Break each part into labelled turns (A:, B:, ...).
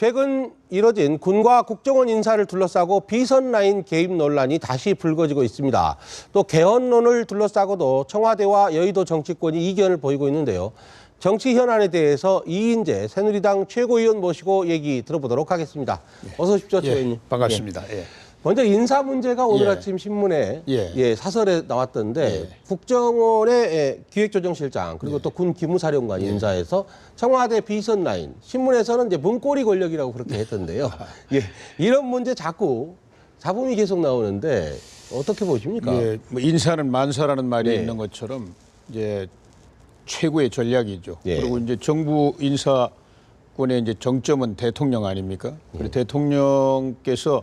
A: 최근 이뤄진 군과 국정원 인사를 둘러싸고 비선 라인 개입 논란이 다시 불거지고 있습니다. 또 개헌론을 둘러싸고도 청와대와 여의도 정치권이 이견을 보이고 있는데요. 정치 현안에 대해서 이인재 새누리당 최고위원 모시고 얘기 들어보도록 하겠습니다. 어서 오십시오, 최고위원님.
B: 예, 반갑습니다. 예.
A: 먼저 인사 문제가 오늘
B: 예.
A: 아침 신문에
B: 예.
A: 예, 사설에 나왔던데
B: 예.
A: 국정원의 예, 기획조정실장 그리고 또 군 기무사령관 인사에서 청와대 비선 라인 신문에서는 이제 문고리 권력이라고 그렇게 했던데요. 예, 이런 문제 자꾸 잡음이 계속 나오는데 어떻게 보십니까?
B: 예, 뭐 인사는 만사라는 말이
A: 네.
B: 있는 것처럼 이제 최고의 전략이죠.
A: 예.
B: 그리고 이제 정부 인사권의 이제 정점은 대통령 아닙니까?
A: 예.
B: 그리고 대통령께서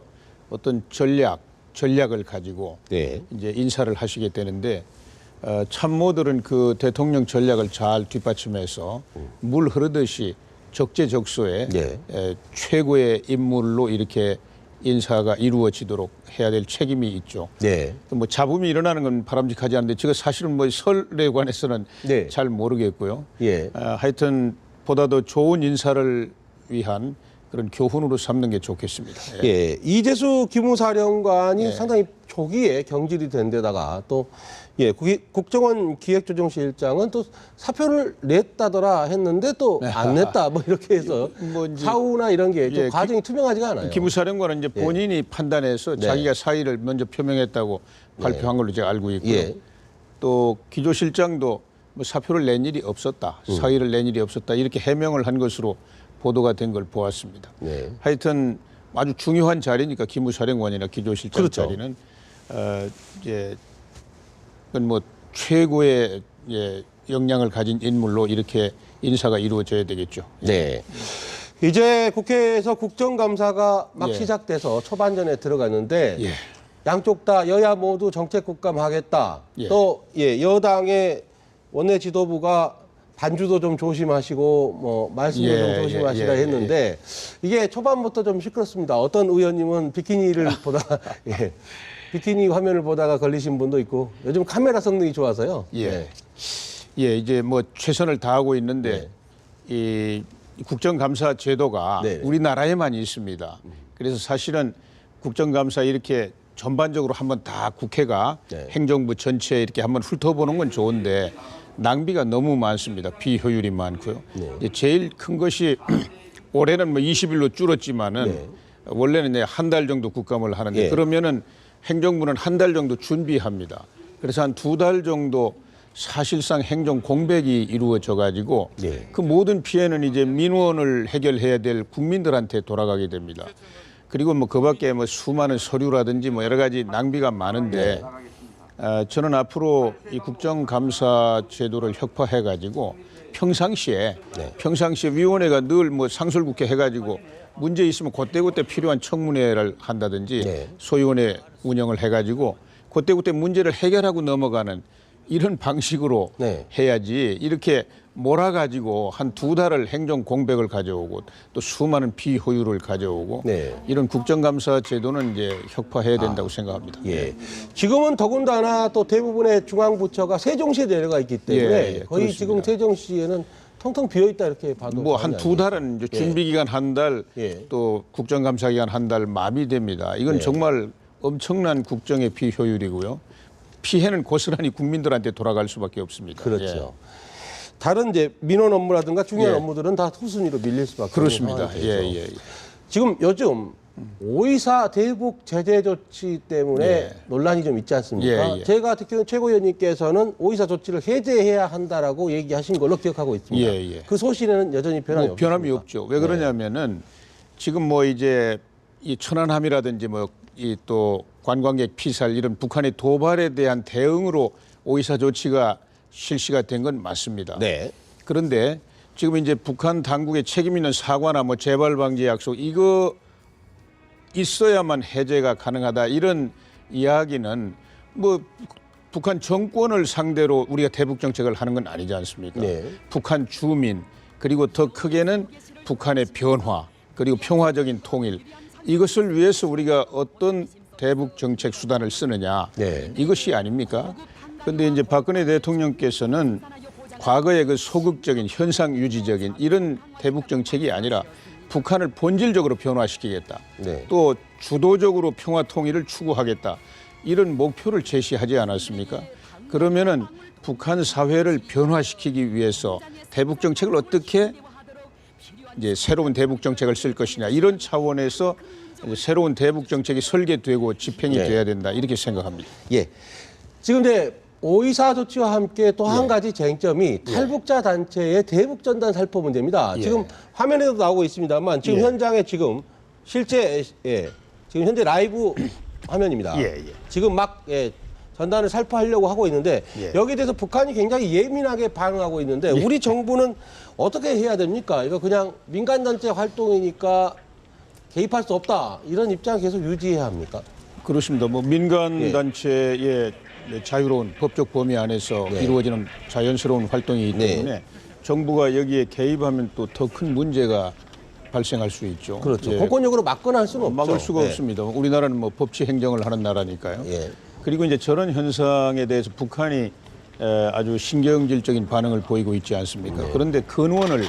B: 어떤 전략, 전략을 가지고
A: 네.
B: 이제 인사를 하시게 되는데 어, 참모들은 그 대통령 전략을 잘 뒷받침해서 물 흐르듯이 적재적소에
A: 예.
B: 에, 최고의 인물로 이렇게 인사가 이루어지도록 해야 될 책임이 있죠.
A: 네.
B: 또뭐 잡음이 일어나는 건 바람직하지 않은데 제가 사실은 뭐 설에 관해서는
A: 네.
B: 잘 모르겠고요.
A: 예.
B: 아, 하여튼 보다 더 좋은 인사를 위한 그런 교훈으로 삼는 게 좋겠습니다. 예.
A: 예, 이재수 기무사령관이
B: 예.
A: 상당히 초기에 경질이 된 데다가 또 예, 국- 국정원 기획조정실장은 또 사표를 냈다더라 했는데 또 안 냈다 뭐 이렇게 해서
B: 뭐 이제-
A: 사후나 이런 게좀
B: 예,
A: 과정이 투명하지가 않아요.
B: 기무사령관은 이제 본인이 판단해서
A: 네.
B: 자기가 사의를 먼저 표명했다고 발표한 걸로 제가 알고 있고요.
A: 예.
B: 또 기조실장도 뭐 사표를 낸 일이 없었다,
A: 음.
B: 사의를 낸 일이 없었다 이렇게 해명을 한 것으로 보도가 된 걸 보았습니다.
A: 네.
B: 하여튼 아주 중요한 자리니까 기무사령관이나 기조실장
A: 그렇죠.
B: 자리는 어, 이제 뭐 최고의 예, 역량을 가진 인물로 이렇게 인사가 이루어져야 되겠죠.
A: 네. 이제 국회에서 국정감사가 막
B: 예.
A: 시작돼서 초반전에 들어갔는데
B: 예.
A: 양쪽 다 여야 모두 정책 국감하겠다.
B: 예.
A: 또 예, 여당의 원내 지도부가 반주도 좀 조심하시고 뭐 말씀도
B: 예,
A: 좀 조심하시라
B: 예, 예,
A: 했는데 이게 초반부터 좀 시끄럽습니다. 어떤 의원님은 비키니를 보다가 예. 비키니 화면을 보다가 걸리신 분도 있고 요즘 카메라 성능이 좋아서요.
B: 예.
A: 네.
B: 예, 이제 뭐 최선을 다하고 있는데 이 국정감사 제도가
A: 네.
B: 우리나라에만 있습니다. 그래서 사실은 국정감사 이렇게 전반적으로 한번 다 국회가
A: 네.
B: 행정부 전체에 이렇게 한번 훑어보는 건 좋은데 낭비가 너무 많습니다. 비효율이 많고요.
A: 네.
B: 제일 큰 것이 올해는 뭐 20일로 줄었지만은
A: 네.
B: 원래는 한달 정도 국감을 하는데
A: 예.
B: 그러면은 행정부는 한 달 정도 준비합니다. 그래서 한 두 달 정도 사실상 행정 공백이 이루어져 가지고
A: 예.
B: 그 모든 피해는 이제 민원을 해결해야 될 국민들한테 돌아가게 됩니다. 그리고 뭐 그밖에 뭐 수많은 서류라든지 뭐 여러 가지 낭비가 많은데 어, 저는 앞으로 이 국정감사 제도를 혁파해 가지고 평상시에
A: 네.
B: 평상시에 위원회가 늘 뭐 상설국회 해가지고 문제 있으면 그때그때 필요한 청문회를 한다든지
A: 네.
B: 소위원회 운영을 해가지고 그때그때 문제를 해결하고 넘어가는 이런 방식으로
A: 네.
B: 해야지 이렇게 몰아가지고 한 두 달을 행정 공백을 가져오고 또 수많은 비효율을 가져오고
A: 네.
B: 이런 국정감사 제도는 이제 혁파해야 된다고 생각합니다.
A: 예. 지금은 더군다나 또 대부분의 중앙부처가 세종시에 내려가 있기 때문에
B: 예, 예,
A: 거의
B: 그렇습니다.
A: 지금 세종시에는 텅텅 비어 있다 이렇게 봐도
B: 뭐 한 두 달은 이제
A: 예.
B: 준비 기간 한 달,
A: 예.
B: 또 국정감사 기간 한 달 마비됩니다. 이건
A: 네.
B: 정말 엄청난 국정의 비효율이고요. 피해는 고스란히 국민들한테 돌아갈 수밖에 없습니다.
A: 그렇죠. 다른 이제 민원 업무라든가 중요한
B: 예.
A: 업무들은 다 후순위로 밀릴 수밖에
B: 예. 그렇습니다. 예, 예. 예.
A: 지금 요즘 오이사 대북 제재 조치 때문에
B: 예.
A: 논란이 좀 있지 않습니까?
B: 예, 예.
A: 제가 듣기로는 최고위원님께서는 오이사 조치를 해제해야 한다라고 얘기하신 걸로 기억하고 있습니다.
B: 예, 예.
A: 그 소신에는 여전히 변함이
B: 뭐. 변함이 없죠. 왜 그러냐면은 지금 뭐 이제 이 천안함이라든지 뭐 이 또 관광객 피살 이런 북한의 도발에 대한 대응으로 오이사 조치가 실시가 된 건 맞습니다.
A: 네.
B: 그런데 지금 이제 북한 당국의 책임 있는 사과나 뭐 재발 방지 약속 이거 있어야만 해제가 가능하다 이런 이야기는 뭐 북한 정권을 상대로 우리가 대북 정책을 하는 건 아니지 않습니까?
A: 네.
B: 북한 주민 그리고 더 크게는 북한의 변화 그리고 평화적인 통일 이것을 위해서 우리가 어떤 대북 정책 수단을 쓰느냐
A: 네.
B: 이것이 아닙니까? 그런데 이제 박근혜 대통령께서는 과거의 그 소극적인 현상 유지적인 이런 대북 정책이 아니라 북한을 본질적으로 변화시키겠다.
A: 네.
B: 또 주도적으로 평화 통일을 추구하겠다. 이런 목표를 제시하지 않았습니까? 그러면은 북한 사회를 변화시키기 위해서 대북 정책을 어떻게 이제 새로운 대북 정책을 쓸 것이냐 이런 차원에서 새로운 대북 정책이 설계되고 집행이
A: 네.
B: 돼야 된다 이렇게 생각합니다.
A: 예. 지금 이제 오이사 조치와 함께 또
B: 예.
A: 한 가지 쟁점이 탈북자 단체의 대북 전단 살포 문제입니다.
B: 예.
A: 지금 화면에도 나오고 있습니다만 지금
B: 예.
A: 현장에 지금 실제 예. 지금 현재 라이브 화면입니다.
B: 예, 예.
A: 지금 막 예. 전단을 살포하려고 하고 있는데
B: 예.
A: 여기에 대해서 북한이 굉장히 예민하게 반응하고 있는데 우리 정부는 어떻게 해야 됩니까? 이거 그냥 민간 단체 활동이니까 개입할 수 없다 이런 입장 계속 유지해야 합니까?
B: 그렇습니다. 뭐 민간
A: 예.
B: 단체의 자유로운 법적 범위 안에서
A: 네.
B: 이루어지는 자연스러운 활동이기
A: 네.
B: 때문에 정부가 여기에 개입하면 또 더 큰 문제가 발생할 수 있죠.
A: 그렇죠.
B: 예.
A: 공권력으로 막거나 할 수는 없죠.
B: 막을 수가
A: 네.
B: 없습니다. 우리나라는 뭐 법치 행정을 하는 나라니까요.
A: 예.
B: 그리고 이제 저런 현상에 대해서 북한이 에, 아주 신경질적인 반응을 보이고 있지 않습니까?
A: 네.
B: 그런데 근원을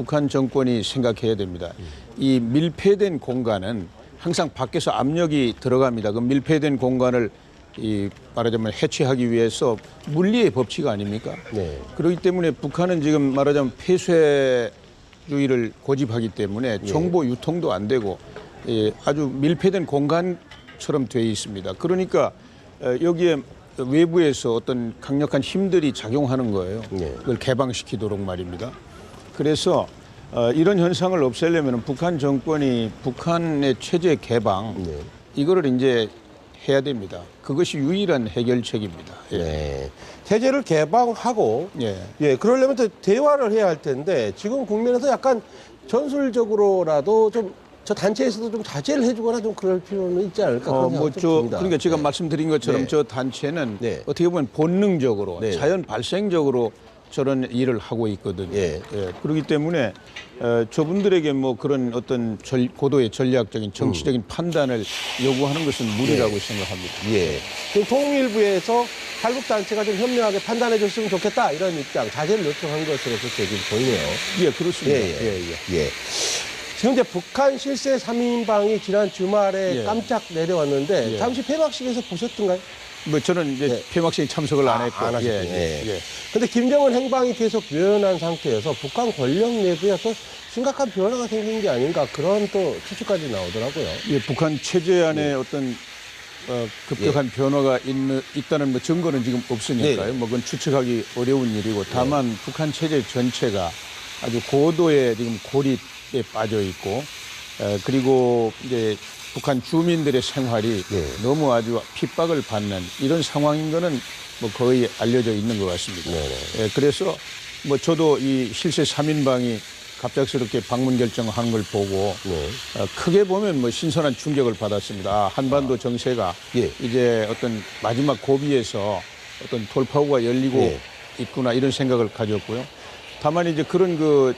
B: 북한 정권이 생각해야 됩니다. 이 밀폐된 공간은 항상 밖에서 압력이 들어갑니다. 그 밀폐된 공간을 이 말하자면 해체하기 위해서 물리의 법칙 아닙니까?
A: 네.
B: 그렇기 때문에 북한은 지금 말하자면 폐쇄주의를 고집하기 때문에
A: 예.
B: 정보 유통도 안 되고 예, 아주 밀폐된 공간처럼 돼 있습니다. 그러니까 어, 여기에 외부에서 어떤 강력한 힘들이 작용하는 거예요.
A: 네.
B: 그걸 개방시키도록 말입니다. 그래서 어, 이런 현상을 없애려면 북한 정권이 북한의 체제 개방
A: 네.
B: 이거를 이제 해야 됩니다. 그것이 유일한 해결책입니다. 예.
A: 네. 체제를 개방하고
B: 예.
A: 예, 그러려면 또 대화를 해야 할 텐데 지금 국면에서 약간 전술적으로라도 좀 저 단체에서도 좀 자제를 해주거나 좀 그럴 필요는 있지 않을까
B: 어,
A: 그런
B: 뭐
A: 생각이
B: 좀저
A: 듭니다.
B: 그러니까 제가
A: 네.
B: 말씀드린 것처럼
A: 네.
B: 저 단체는
A: 네.
B: 어떻게 보면 본능적으로
A: 네.
B: 자연 발생적으로 저런 일을 하고 있거든요.
A: 예.
B: 그렇기 때문에 어, 저분들에게 뭐 그런 어떤 절- 고도의 전략적인 정치적인 판단을 요구하는 것은 무리라고 생각합니다.
A: 예. 지금 통일부에서 탈북 단체가 좀 현명하게 판단해 줬으면 좋겠다 이런 입장 자제를 요청한 것으로 그렇게 지금 보이네요.
B: 예, 그렇습니다.
A: 예, 예. 예. 지금 이제 북한 실세 3인방이 지난 주말에
B: 예.
A: 깜짝 내려왔는데
B: 예.
A: 잠시 폐막식에서 보셨던가요?
B: 뭐 저는 이제
A: 예.
B: 폐막식에 참석을 안
A: 아,
B: 했고,
A: 안 하셨군요.
B: 예, 예, 예.
A: 근데 김정은 행방이 계속 묘연한 상태여서 북한 권력 내부에 어떤 심각한 변화가 생긴 게 아닌가 그런 또 추측까지 나오더라고요.
B: 예, 북한 체제 안에 어떤 어, 급격한 변화가 있는, 있다는 뭐 증거는 지금 없으니까요.
A: 네.
B: 뭐 그건 추측하기 어려운 일이고 다만 북한 체제 전체가 아주 고도의 지금 고립에 빠져 있고 에, 그리고 이제 북한 주민들의 생활이
A: 네.
B: 너무 아주 핍박을 받는 이런 상황인 거는 뭐 거의 알려져 있는 것 같습니다.
A: 네네.
B: 예, 그래서 뭐 저도 이 실세 3인방이 갑작스럽게 방문 결정한 걸 보고
A: 네.
B: 어, 크게 보면 뭐 신선한 충격을 받았습니다. 아, 한반도 정세가
A: 예.
B: 이제 어떤 마지막 고비에서 어떤 돌파구가 열리고
A: 예.
B: 있구나 이런 생각을 가졌고요. 다만 이제 그런 그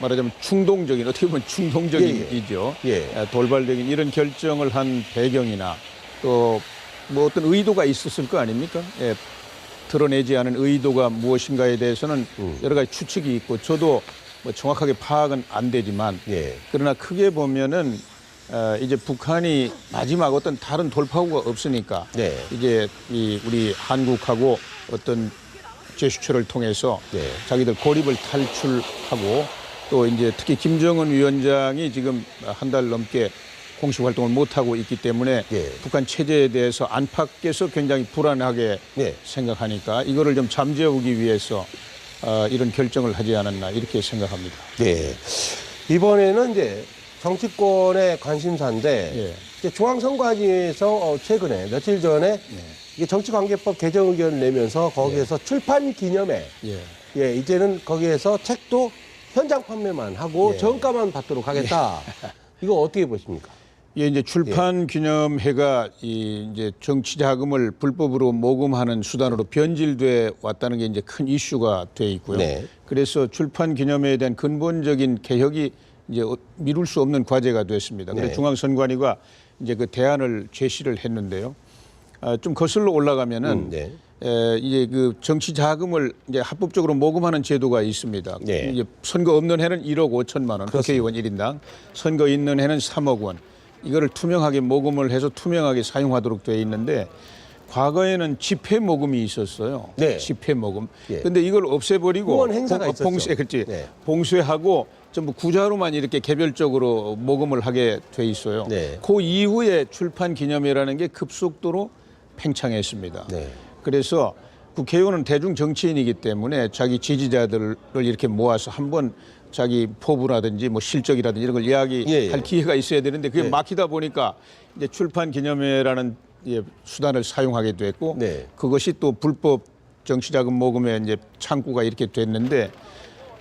B: 말하자면 충동적인 어떻게 보면 충동적인
A: 예, 예.
B: 이죠.
A: 예.
B: 아, 돌발적인 이런 결정을 한 배경이나 또 뭐 어떤 의도가 있었을 거 아닙니까? 예. 드러내지 않은 의도가 무엇인가에 대해서는
A: 음.
B: 여러 가지 추측이 있고 저도 뭐 정확하게 파악은 안 되지만
A: 예.
B: 그러나 크게 보면은 어, 이제 북한이 마지막 어떤 다른 돌파구가 없으니까
A: 네.
B: 이제 이 우리 한국하고 어떤 제스처를 통해서
A: 네.
B: 자기들 고립을 탈출하고 또 이제 특히 김정은 위원장이 지금 한 달 넘게 공식 활동을 못 하고 있기 때문에
A: 예.
B: 북한 체제에 대해서 안팎에서 굉장히 불안하게
A: 네.
B: 생각하니까 이거를 좀 잠재우기 위해서 어, 이런 결정을 하지 않았나 이렇게 생각합니다.
A: 네. 이번에는 이제 정치권의 관심사인데
B: 예.
A: 이제 중앙선관위에서 어, 최근에 며칠 전에 이게 정치관계법 개정 의견을 내면서 거기에서 출판 기념회
B: 예.
A: 예, 이제는 거기에서 책도 현장 판매만 하고
B: 예.
A: 정가만 받도록 하겠다. 이거 어떻게 보십니까?
B: 예, 이제 출판 기념회가 이 이제 정치 자금을 불법으로 모금하는 수단으로 변질돼 왔다는 게 이제 큰 이슈가 돼 있고요.
A: 네.
B: 그래서 출판 기념회에 대한 근본적인 개혁이 이제 어- 미룰 수 없는 과제가 됐습니다. 그래서
A: 네.
B: 중앙선관위가 이제 그 대안을 제시를 했는데요. 아, 좀 거슬러 올라가면은
A: 음, 네.
B: 에, 이제 그 정치 자금을 이제 합법적으로 모금하는 제도가 있습니다.
A: 네.
B: 이제 선거 없는 해는 1억 5천만 원, 국회의원 1인당. 선거 있는 해는 3억 원. 이거를 투명하게 모금을 해서 투명하게 사용하도록 되어 있는데 과거에는 집회 모금이 있었어요.
A: 네.
B: 집회 모금.
A: 예.
B: 근데 이걸 없애버리고
A: 행사가
B: 봉-. 봉쇄, 그렇지.
A: 네.
B: 봉쇄하고 전부 구자로만 이렇게 개별적으로 모금을 하게 돼 있어요.
A: 네.
B: 그 이후에 출판 기념회라는 게 급속도로 팽창했습니다.
A: 네.
B: 그래서 국회의원은 대중 정치인이기 때문에 자기 지지자들을 이렇게 모아서 한번 자기 포부라든지 뭐 실적이라든지 이런 걸 이야기할
A: 예, 예.
B: 기회가 있어야 되는데 그게
A: 예.
B: 막히다 보니까 이제 출판 기념회라는 예, 수단을 사용하게 됐고
A: 네.
B: 그것이 또 불법 정치자금 모금의 이제 창구가 이렇게 됐는데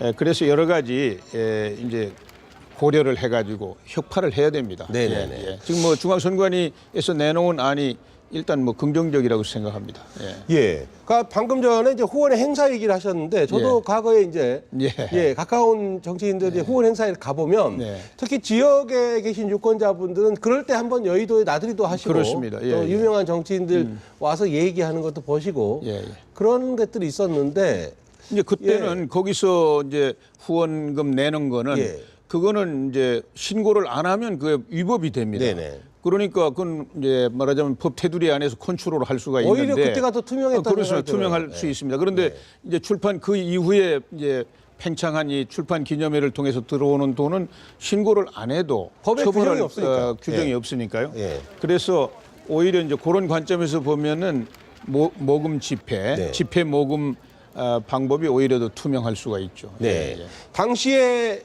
B: 에, 그래서 여러 가지 에, 이제 고려를 해가지고 혁파를 해야 됩니다.
A: 네 네네.
B: 예, 예. 지금 뭐 중앙선관위에서 내놓은 안이 일단 뭐 긍정적이라고 생각합니다. 예.
A: 예. 그러니까 방금 전에 이제 후원의 행사 얘기를 하셨는데 저도
B: 예.
A: 과거에 이제
B: 예.
A: 예, 가까운 정치인들이 후원 행사에 가보면
B: 네.
A: 특히 지역에 계신 유권자분들은 그럴 때 한번 여의도에 나들이도 하시고
B: 그렇습니다. 예,
A: 또
B: 예.
A: 유명한 정치인들 와서 얘기하는 것도 보시고
B: 예, 예.
A: 그런 것들이 있었는데
B: 이제 그때는 거기서 이제 후원금 내는 거는
A: 예.
B: 그거는 이제 신고를 안 하면 그 위법이 됩니다.
A: 네네.
B: 그러니까 그건 이제 말하자면 법 테두리 안에서 컨트롤을 할 수가
A: 오히려
B: 있는데
A: 그때가 더 투명했다는
B: 어, 그렇습니다. 투명할
A: 네.
B: 수 있습니다. 그런데 이제 출판 그 이후에 이제 팽창한 이 출판 기념회를 통해서 들어오는 돈은 신고를 안 해도
A: 법에
B: 처벌할,
A: 규정이 없으니까.
B: 어, 규정이
A: 예.
B: 없으니까요.
A: 예.
B: 그래서 오히려 이제 그런 관점에서 보면은 모, 모금 집회,
A: 네.
B: 집회 모금 어, 방법이 오히려 더 투명할 수가 있죠.
A: 네.
B: 예, 예.
A: 당시에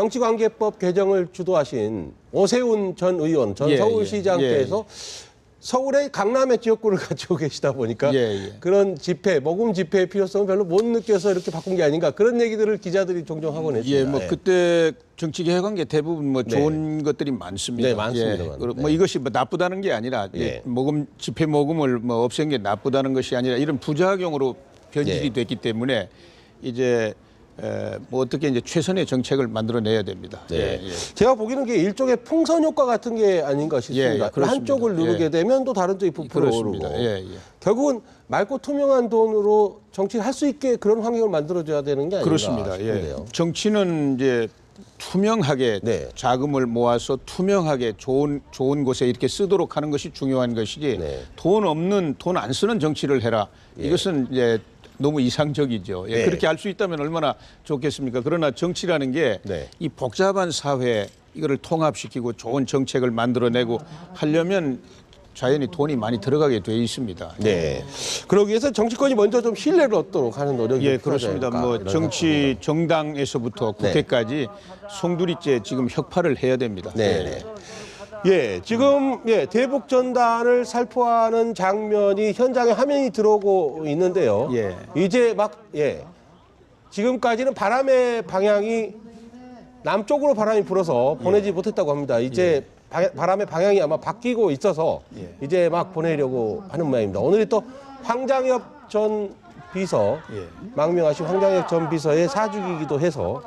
A: 정치관계법 개정을 주도하신 오세훈 전 의원, 전
B: 예,
A: 서울시장께서 서울의 강남의 지역구를 가지고 계시다 보니까
B: 예, 예.
A: 그런 집회, 모금 집회의 필요성을 별로 못 느껴서 이렇게 바꾼 게 아닌가 그런 얘기들을 기자들이 종종 하곤 했습니다.
B: 예, 뭐 그때 정치 개혁관계 대부분 뭐
A: 네.
B: 좋은 것들이 많습니다.
A: 네, 많습니다만.
B: 예, 그리고
A: 네.
B: 뭐 이것이 뭐 나쁘다는 게 아니라
A: 예.
B: 예, 모금 집회 모금을 뭐 없앤 게 나쁘다는 것이 아니라 이런 부작용으로 변질이
A: 예.
B: 됐기 때문에 이제 에, 뭐 어떻게 이제 최선의 정책을 만들어내야 됩니다.
A: 네.
B: 예, 예.
A: 제가 보기에는 게 일종의 풍선 효과 같은 게 아닌가 싶습니다.
B: 예, 예.
A: 한쪽을 누르게
B: 예.
A: 되면 또 다른 쪽이 부풀어 오르고.
B: 예, 예.
A: 결국은 맑고 투명한 돈으로 정치를 할 수 있게 그런 환경을 만들어줘야 되는 게 아닌가
B: 그렇습니다.
A: 싶은데요.
B: 예. 정치는 이제 투명하게
A: 네.
B: 자금을 모아서 투명하게 좋은 좋은 곳에 이렇게 쓰도록 하는 것이 중요한 것이지
A: 네.
B: 돈 없는 돈 안 쓰는 정치를 해라. 이것은 이제 너무 이상적이죠. 예,
A: 네.
B: 그렇게 할수 있다면 얼마나 좋겠습니까? 그러나 정치라는 게이
A: 네.
B: 복잡한 사회 이거를 통합시키고 좋은 정책을 만들어내고 하려면 자연히 돈이 많이 들어가게 돼 있습니다.
A: 네. 그러기 위해서 정치권이 먼저 좀 신뢰를 얻도록 하는 노력이
B: 예, 그렇습니다. 뭐 정치 정당에서부터
A: 네.
B: 국회까지 송두리째 지금 혁파를 해야 됩니다.
A: 네, 네. 예, 지금 예, 대북 전단을 살포하는 장면이 현장에 화면이 들어오고 있는데요.
B: 예.
A: 이제 막 예. 지금까지는 바람의 방향이 남쪽으로 바람이 불어서 보내지 못했다고 합니다. 이제 바, 바람의 방향이 아마 바뀌고 있어서
B: 예.
A: 이제 막 보내려고 하는 모양입니다. 오늘이 또 황장엽 전 비서
B: 예.
A: 망명하신 황장엽 전 비서의 사주기이기도 해서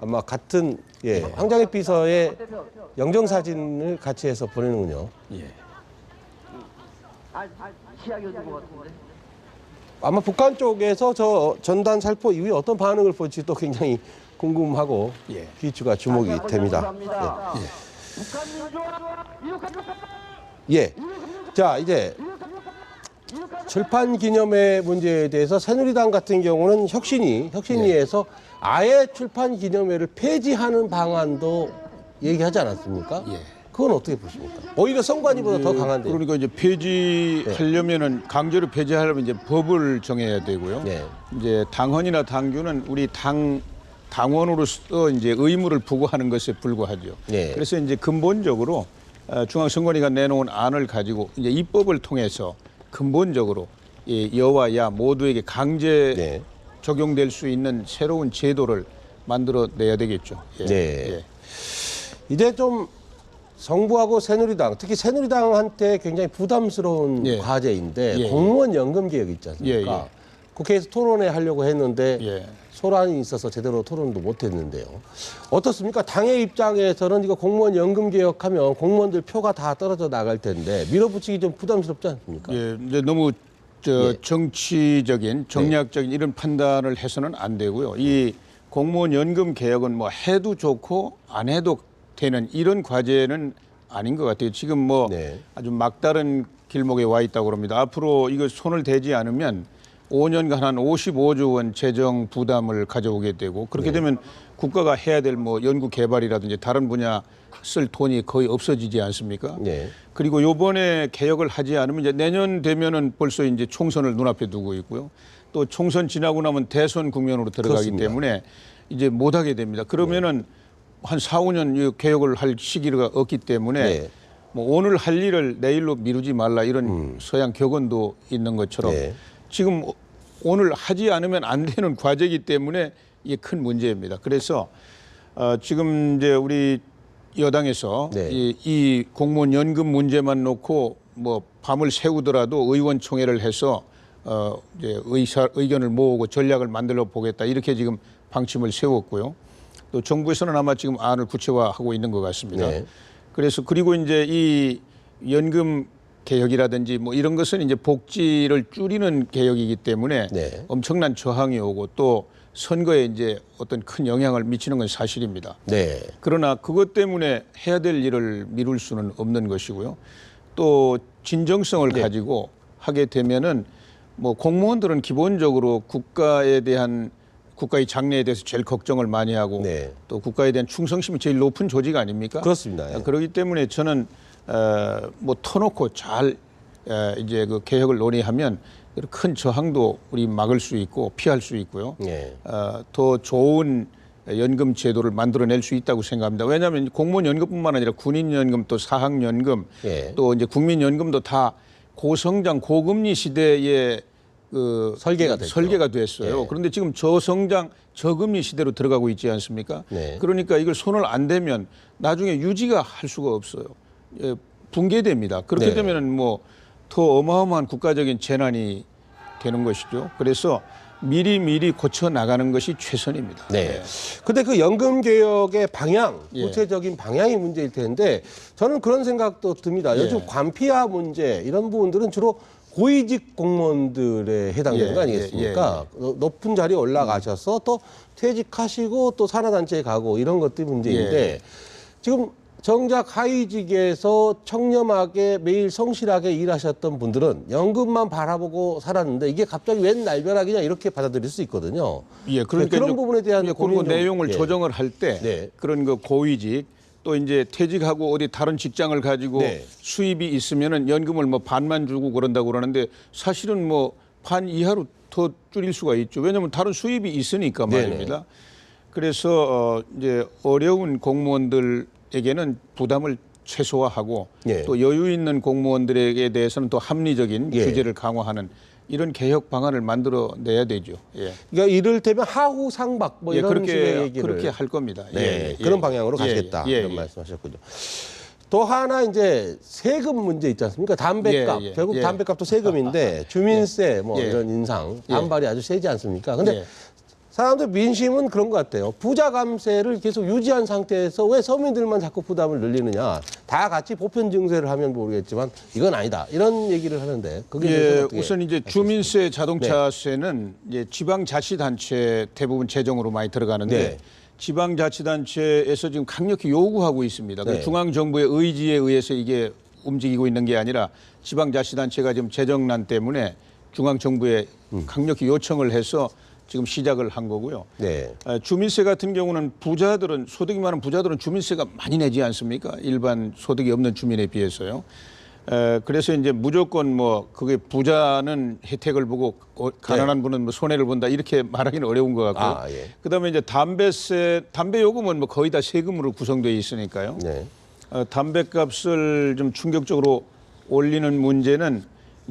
A: 아마 같은 예, 황장엽 비서의 영정 사진을 같이 해서 보내는군요.
B: 예.
C: 아, 같은데.
A: 아마 북한 쪽에서 저 전단 살포 이후에 어떤 반응을 볼지도 굉장히 궁금하고
B: 예.
A: 귀추가 주목이 됩니다.
C: 감사합니다. 북한 민주화 이륙합니까?
A: 예. 예. 자 이제 출판 기념회 문제에 대해서 새누리당 같은 경우는 혁신이 혁신위에서 아예 출판 기념회를 폐지하는 방안도 얘기하지 않았습니까?
B: 예.
A: 그건 어떻게 보십니까? 오히려 선관위보다 더 강한데.
B: 그러니까 이제 폐지하려면은 강제로 폐지하려면 이제 법을 정해야 되고요.
A: 네.
B: 이제 당헌이나 당규는 우리 당 당원으로서 이제 의무를 부과하는 것에 불과하죠.
A: 네.
B: 그래서 이제 근본적으로 어, 중앙선관위가 내놓은 안을 가지고 이제 입법을 통해서 근본적으로 이 여와 야 모두에게 강제
A: 네.
B: 적용될 수 있는 새로운 제도를 만들어 내야 되겠죠. 예.
A: 네.
B: 예.
A: 이제 좀 정부하고 새누리당, 특히 새누리당한테 굉장히 부담스러운
B: 예.
A: 과제인데
B: 예, 예.
A: 공무원 연금 개혁 있지 않습니까?
B: 예, 예.
A: 국회에서 토론회 하려고 했는데
B: 예.
A: 소란이 있어서 제대로 토론도 못 했는데요. 어떻습니까? 당의 입장에서는 이거 공무원 연금 개혁하면 공무원들 표가 다 떨어져 나갈 텐데 밀어붙이기 좀 부담스럽지 않습니까?
B: 예, 이제 너무 저
A: 예.
B: 정치적인 정략적인 이런 판단을 해서는 안 되고요. 이 공무원 연금 개혁은 뭐 해도 좋고 안 해도 되는 이런 과제는 아닌 것 같아요. 지금 뭐
A: 네.
B: 아주 막다른 길목에 와 있다고 합니다. 앞으로 이거 손을 대지 않으면 5년간 한 55조 원 재정 부담을 가져오게 되고 그렇게
A: 네.
B: 되면 국가가 해야 될 뭐 연구 개발이라든지 다른 분야 쓸 돈이 거의 없어지지 않습니까?
A: 네.
B: 그리고 요번에 개혁을 하지 않으면 이제 내년 되면은 벌써 이제 총선을 눈앞에 두고 있고요. 또 총선 지나고 나면 대선 국면으로 들어가기
A: 그렇습니다.
B: 때문에 이제 못 하게 됩니다. 그러면은 한 4, 5년 이 개혁을 할 시기가 없기 때문에
A: 네.
B: 뭐 오늘 할 일을 내일로 미루지 말라 이런 서양 격언도 있는 것처럼
A: 음. 네.
B: 지금 오늘 하지 않으면 안 되는 과제이기 때문에 이게 큰 문제입니다. 그래서 어, 지금 이제 우리 여당에서
A: 네.
B: 이, 이 공무원 연금 문제만 놓고 뭐 밤을 새우더라도 의원총회를 해서 어, 이제 의사, 의견을 모으고 전략을 만들어 보겠다 이렇게 지금 방침을 세웠고요. 또 정부에서는 아마 지금 안을 구체화하고 있는 것 같습니다.
A: 네.
B: 그래서 그리고 이제 이 연금 개혁이라든지 뭐 이런 것은 이제 복지를 줄이는 개혁이기 때문에
A: 네.
B: 엄청난 저항이 오고 또 선거에 이제 어떤 큰 영향을 미치는 건 사실입니다.
A: 네.
B: 그러나 그것 때문에 해야 될 일을 미룰 수는 없는 것이고요. 또 진정성을
A: 네.
B: 가지고 하게 되면은 뭐 공무원들은 기본적으로 국가에 대한 국가의 장래에 대해서 제일 걱정을 많이 하고
A: 네.
B: 또 국가에 대한 충성심이 제일 높은 조직 아닙니까?
A: 그렇습니다. 예.
B: 그렇기 때문에 저는 어, 뭐 터놓고 잘 에, 이제 그 개혁을 논의하면 큰 저항도 우리 막을 수 있고 피할 수 있고요.
A: 예.
B: 어, 더 좋은 연금 제도를 만들어낼 수 있다고 생각합니다. 왜냐하면 공무원 연금뿐만 아니라 군인 연금 또 사학 연금
A: 예.
B: 또 이제 국민 연금도 다 고성장 고금리 시대에 그
A: 설계가 됐죠.
B: 설계가 됐어요.
A: 예.
B: 그런데 지금 저성장 저금리 시대로 들어가고 있지 않습니까?
A: 네.
B: 그러니까 이걸 손을 안 대면 나중에 유지가 할 수가 없어요. 예, 붕괴됩니다. 그렇게
A: 네.
B: 되면은 뭐더 어마어마한 국가적인 재난이 되는 것이죠. 그래서 미리 미리 고쳐 나가는 것이 최선입니다.
A: 네. 근데 그 연금 개혁의 방향,
B: 예.
A: 구체적인 방향이 문제일 텐데 저는 그런 생각도 듭니다. 요즘
B: 예.
A: 관피아 문제 이런 부분들은 주로 고위직 공무원들에 해당되는
B: 예,
A: 거 아니겠습니까? 어, 높은 자리에 올라가셔서 또 퇴직하시고 또 산하단체에 가고 이런 것들이 문제인데
B: 예.
A: 지금 정작 하위직에서 청렴하게 매일 성실하게 일하셨던 분들은 연금만 바라보고 살았는데 이게 갑자기 웬 날벼락이냐 이렇게 받아들일 수 있거든요.
B: 예, 그러니까
A: 그런 부분에 대한
B: 예,
A: 고민 좀-
B: 내용을
A: 예.
B: 조정을 할때
A: 네.
B: 그런 그 고위직 또 이제 퇴직하고 어디 다른 직장을 가지고
A: 네.
B: 수입이 있으면은 연금을 뭐 반만 주고 그런다고 그러는데 사실은 뭐 반 이하로 더 줄일 수가 있죠. 왜냐하면 다른 수입이 있으니까
A: 네네.
B: 말입니다. 그래서 어 이제 어려운 공무원들 에게는 부담을 최소화하고
A: 예.
B: 또 여유 있는 공무원들에게 대해서는 또 합리적인
A: 예.
B: 규제를 강화하는 이런 개혁 방안을 만들어 내야 되죠. 예.
A: 그러니까 이를테면 하후 상박 뭐
B: 예,
A: 이런 식의
B: 그렇게
A: 얘기를
B: 그렇게 할 겁니다.
A: 네,
B: 예, 예.
A: 그런 방향으로
B: 예,
A: 가시겠다
B: 예,
A: 이런
B: 예.
A: 말씀하셨군요. 또 하나 이제 세금 문제 있지 않습니까? 담배값 결국
B: 예.
A: 담배값도 세금인데 주민세 뭐
B: 예.
A: 이런 인상
B: 예.
A: 반발이 아주 세지 않습니까? 근데
B: 예.
A: 사람들 민심은 그런 것 같아요. 부자 감세를 계속 유지한 상태에서 왜 서민들만 자꾸 부담을 늘리느냐? 다 같이 보편 증세를 하면 모르겠지만 이건 아니다. 이런 얘기를 하는데 그게
B: 예, 우선 이제 주민세 자동차세는 이제 지방 자치단체 대부분 재정으로 많이 들어가는데
A: 네.
B: 지방 자치단체에서 지금 강력히 요구하고 있습니다.
A: 네.
B: 중앙 정부의 의지에 의해서 이게 움직이고 있는 게 아니라 지방 자치단체가 지금 재정난 때문에 중앙 정부에
A: 음.
B: 강력히 요청을 해서 지금 시작을 한 거고요.
A: 네.
B: 어, 주민세 같은 경우는 부자들은 소득이 많은 부자들은 주민세가 많이 내지 않습니까? 일반 소득이 없는 주민에 비해서요. 에, 그래서 이제 무조건 뭐 그게 부자는 혜택을 보고 어, 가난한 분은 뭐 손해를 본다 이렇게 말하기는 어려운 것 같고요.
A: 아, 예.
B: 그다음에 이제 담배세, 담배 요금은 뭐 거의 다 세금으로 구성되어 있으니까요.
A: 네.
B: 어, 담배값을 좀 충격적으로 올리는 문제는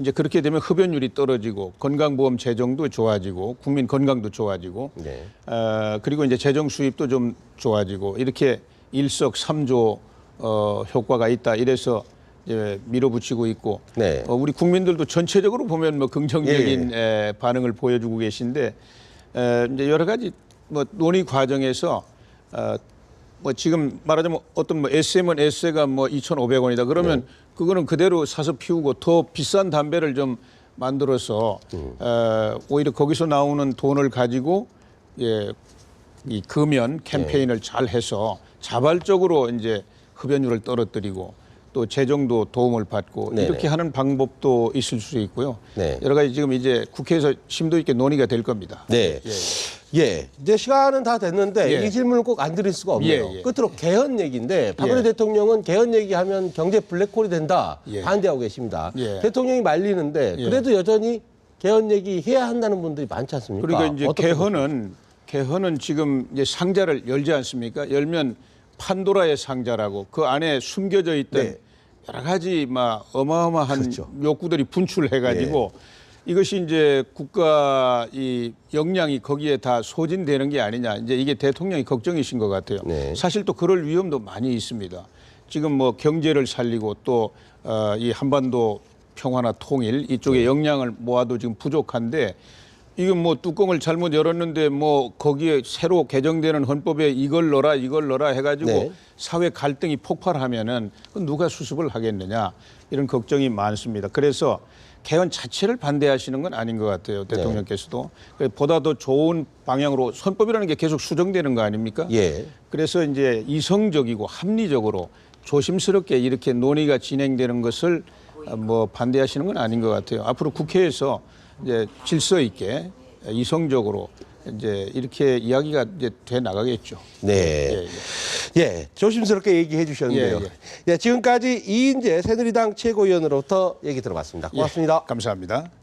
B: 이제 그렇게 되면 흡연율이 떨어지고 건강보험 재정도 좋아지고 국민 건강도 좋아지고
A: 네.
B: 어, 그리고 이제 재정 수입도 좀 좋아지고 이렇게 일석삼조 어, 효과가 있다 이래서 이제 밀어붙이고 있고
A: 네.
B: 어, 우리 국민들도 전체적으로 보면 뭐 긍정적인 에, 반응을 보여주고 계신데 에, 이제 여러 가지 뭐 논의 과정에서 어, 뭐 지금 말하자면 어떤 뭐 SM은 S가 뭐 2,500원이다 그러면 그거는 그대로 사서 피우고 더 비싼 담배를 좀 만들어서
A: 음.
B: 어, 오히려 거기서 나오는 돈을 가지고 예, 이 금연 캠페인을
A: 네.
B: 잘 해서 자발적으로 이제 흡연율을 떨어뜨리고 또 재정도 도움을 받고
A: 네네.
B: 이렇게 하는 방법도 있을 수 있고요.
A: 네.
B: 여러 가지 지금 이제 국회에서 심도 있게 논의가 될 겁니다.
A: 네.
B: 예,
A: 예, 이제 시간은 다 됐는데
B: 예.
A: 이 질문을 꼭 안 드릴 수가 없네요.
B: 예, 예.
A: 끝으로 개헌 얘기인데 박근혜
B: 예.
A: 대통령은 개헌 얘기하면 경제 블랙홀이 된다
B: 예.
A: 반대하고 계십니다.
B: 예.
A: 대통령이 말리는데
B: 예.
A: 그래도 여전히 개헌 얘기 해야 한다는 분들이 많지 않습니까?
B: 그러니까 이제 개헌은 개헌은 지금 이제 상자를 열지 않습니까? 열면 판도라의 상자라고 그 안에 숨겨져 있던
A: 네.
B: 여러 가지 막 어마어마한
A: 그렇죠.
B: 욕구들이 분출해 가지고 이것이 이제 국가 이 역량이 거기에 다 소진되는 게 아니냐 이제 이게 대통령이 걱정이신 것 같아요.
A: 네.
B: 사실 또 그럴 위험도 많이 있습니다. 지금 뭐 경제를 살리고 또 어, 이 한반도 평화나 통일 이쪽에 역량을 모아도 지금 부족한데 이건 뭐 뚜껑을 잘못 열었는데 뭐 거기에 새로 개정되는 헌법에 이걸 넣어라 이걸 넣어라 해가지고
A: 네.
B: 사회 갈등이 폭발하면은 그건 누가 수습을 하겠느냐 이런 걱정이 많습니다. 그래서 개헌 자체를 반대하시는 건 아닌 것 같아요 대통령께서도 그래서 보다 더 좋은 방향으로 헌법이라는 게 계속 수정되는 거 아닙니까?
A: 예.
B: 그래서 이제 이성적이고 합리적으로 조심스럽게 이렇게 논의가 진행되는 것을 어, 뭐 반대하시는 건 아닌 것 같아요. 앞으로 국회에서 이제 질서 있게 이성적으로 이제 이렇게 이야기가 이제 돼 나가겠죠.
A: 네.
B: 예,
A: 예, 조심스럽게 얘기해 주셨는데요.
B: 예,
A: 예, 지금까지 이인재 새누리당 최고위원으로부터 얘기 들어봤습니다.
B: 예.
A: 고맙습니다.
B: 감사합니다.